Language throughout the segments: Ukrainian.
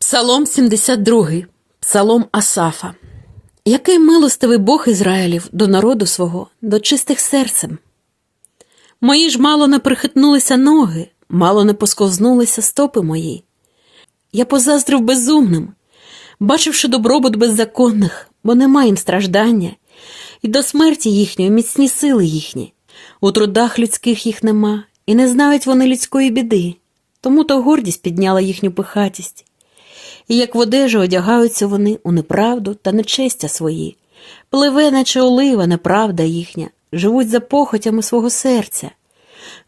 Псалом 72, Псалом Асафа. Який милостивий Бог Ізраїлів до народу свого, до чистих серцем. Мої ж мало не прихитнулися ноги, мало не посковзнулися стопи мої. Я позаздрив безумним, бачивши добробут беззаконних, бо нема їм страждання, і до смерті їхньої міцні сили їхні. У трудах людських їх нема, і не знають вони людської біди, тому то гордість підняла їхню пихатість. І як в одежу одягаються вони у неправду та нечестя свої, пливе, наче олива, неправда їхня, живуть за похотями свого серця,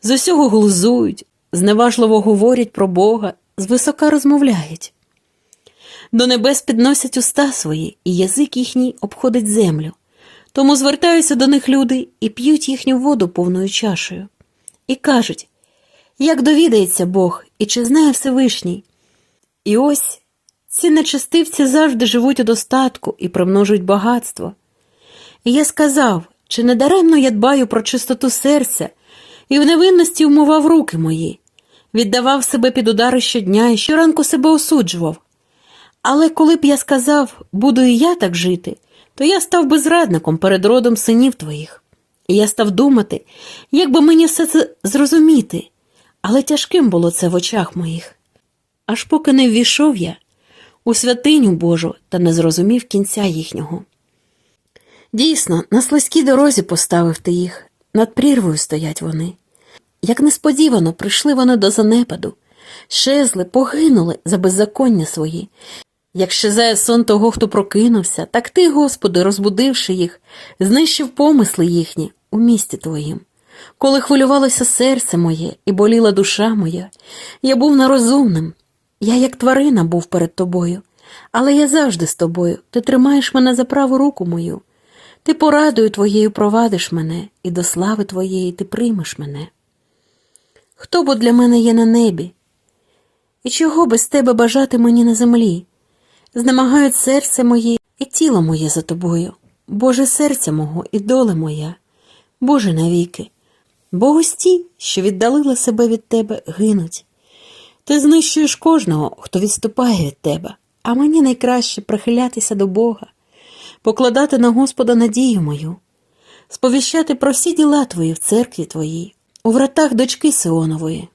з усього глузують, зневажливо говорять про Бога, звисока розмовляють. До небес підносять уста свої, і язик їхній обходить землю. Тому звертаються до них люди і п'ють їхню воду повною чашею. І кажуть, як довідається Бог і чи знає Всевишній. І ось ці нечестивці завжди живуть у достатку і примножують багатство. І я сказав, чи не даремно я дбаю про чистоту серця і в невинності умивав руки мої, віддавав себе під удари щодня і щоранку себе осуджував. Але коли б я сказав, буду і я так жити, то я став би зрадником перед родом синів твоїх. І я став думати, як би мені все це зрозуміти, але тяжким було це в очах моїх. Аж поки не ввійшов я у святиню Божу та не зрозумів кінця їхнього. Дійсно, на слизькій дорозі поставив ти їх, над прірвою стоять вони. Як несподівано прийшли вони до занепаду, щезли, погинули за беззаконня свої. Як щезає сон того, хто прокинувся, так ти, Господи, розбудивши їх, знищив помисли їхні у місті Твоїм. Коли хвилювалося серце моє і боліла душа моя, я був нерозумним, я, як тварина, був перед тобою, але я завжди з тобою, ти тримаєш мене за праву руку мою. Ти порадою твоєю провадиш мене, і до слави твоєї ти приймеш мене. Хто бо для мене є на небі? І чого без тебе бажати мені на землі? Знемагають серце моє і тіло моє за тобою, Боже серця мого і доле моя, Боже навіки, бо ось ті, що віддалили себе від тебе, гинуть. Ти знищуєш кожного, хто відступає від тебе, а мені найкраще прихилятися до Бога, покладати на Господа надію мою, сповіщати про всі діла твої в церкві твоїй, у вратах дочки Сионової.